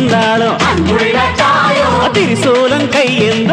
கையெந்தாளோ திரிசூலம் கையெந்த